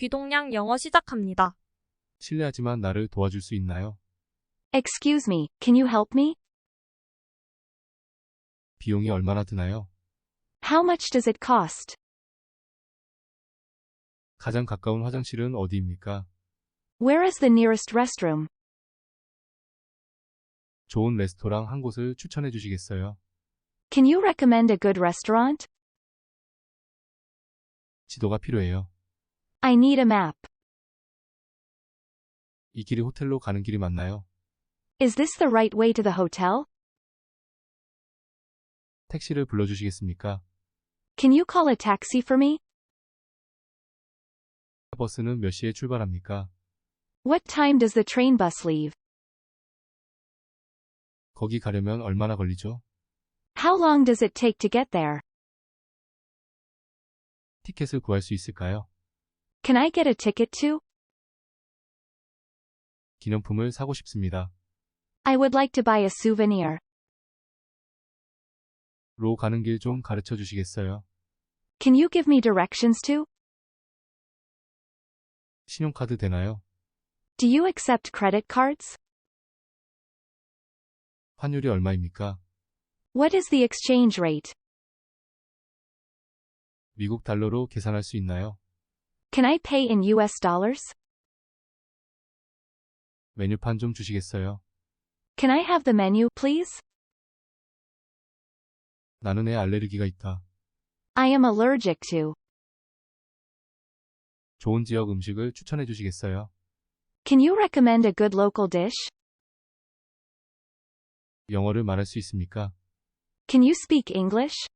귀동냥 영어 시작합니다. 실례하지만 나를 도와줄 수 있나요? Excuse me, can you help me? 비용이 얼마나 드나요? How much does it cost? 가장 가까운 화장실은 어디입니까? Where is the nearest restroom? 좋은 레스토랑 한 곳을 추천해 주시겠어요? Can you recommend a good restaurant? 지도가 필요해요. I need a map. 이 길이 호텔로 가는 길이 맞나요? Is this the right way to the hotel? 택시를 불러주시겠습니까? Can you call a taxi for me? 버스는 몇 시에 출발합니까? What time does the train bus leave? 거기 가려면 얼마나 걸리죠? How long does it take to get there? 티켓을 구할 수 있을까요? Can I get a ticket too? 기념품을 사고 싶습니다. I would like to buy a souvenir. 로 가는 길 좀 가르쳐 주시겠어요? Can you give me directions to? 신용카드 되나요? Do you accept credit cards? 환율이 얼마입니까? What is the exchange rate? 미국 달러로 계산할 수 있나요? Can I pay in US dollars? 메뉴판 좀 주시겠어요? Can I have the menu, please? 나는 애 알레르기가 있다. I am allergic to. 좋은 지역 음식을 추천해 주시겠어요? Can you recommend a good local dish? 영어를 말할 수 있습니까? Can you speak English?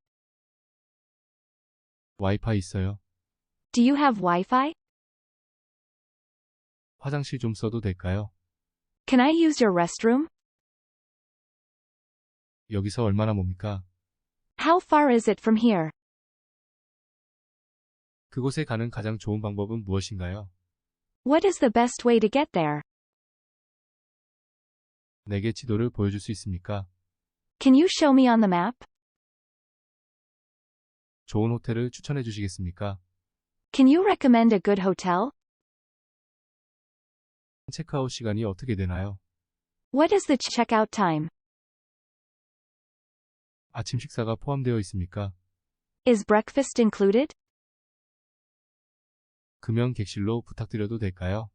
와이파이 있어요. Do you have Wi-Fi? 화장실 좀 써도 될까요? Can I use your restroom? 여기서 얼마나 멉니까? How far is it from here? 그곳에 가는 가장 좋은 방법은 무엇인가요? What is the best way to get there? 내게 지도를 보여줄 수 있습니까? Can you show me on the map? 좋은 호텔을 추천해 주시겠습니까? Can you recommend a good hotel? 체크아웃 시간이 어떻게 되나요? What is the checkout time? 아침 식사가 포함되어 있습니까? Is breakfast included? 금연 객실로 부탁드려도 될까요?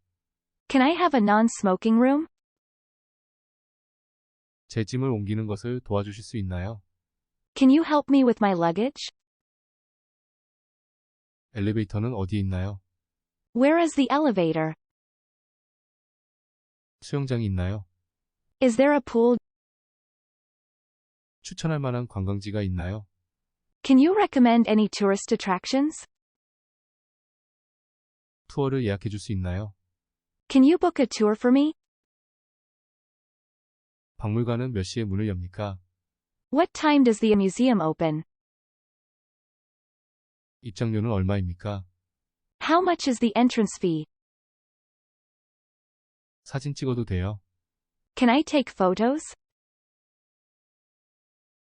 Can I have a non-smoking room? 제 짐을 옮기는 것을 도와주실 수 있나요? Can you help me with my luggage? 엘리베이터는 어디에 있나요? Where is the elevator? 수영장이 있나요? Is there a pool? 추천할 만한 관광지가 있나요? Can you recommend any tourist attractions? 투어를 예약해 줄 수 있나요? Can you book a tour for me? 박물관은 몇 시에 문을 엽니까? What time does the museum open? 입장료는 얼마입니까? How much is the entrance fee? 사진 찍어도 돼요? Can I take photos?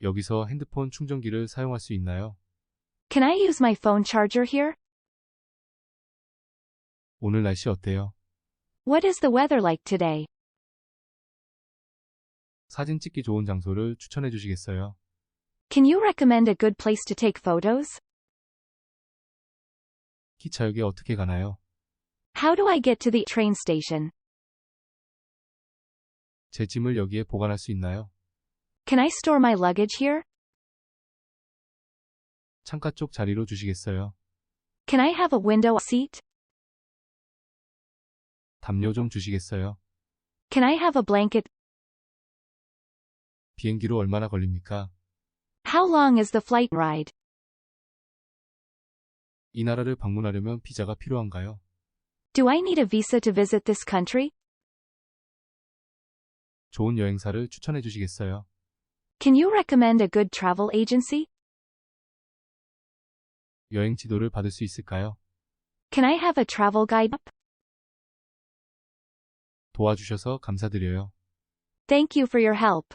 여기서 핸드폰 충전기를 사용할 수 있나요? Can I use my phone charger here? 오늘 날씨 어때요? What is the weather like today? 사진 찍기 좋은 장소를 추천해 주시겠어요? Can you recommend a good place to take photos? 기차역에 어떻게 가나요? How do I get to the train station? 제 짐을 여기에 보관할 수 있나요? Can I store my luggage here? 창가 쪽 자리로 주시겠어요? Can I have a window seat? 담요 좀 주시겠어요? Can I have a blanket? 비행기로 얼마나 걸립니까? How long is the flight ride? 이 나라를 방문하려면 비자가 필요한가요? Do I need a visa to visit this country? 좋은 여행사를 추천해 주시겠어요? Can you recommend a good travel agency? 여행 지도를 받을 수 있을까요? Can I have a travel guide? 도와주셔서 감사드려요. Thank you for your help.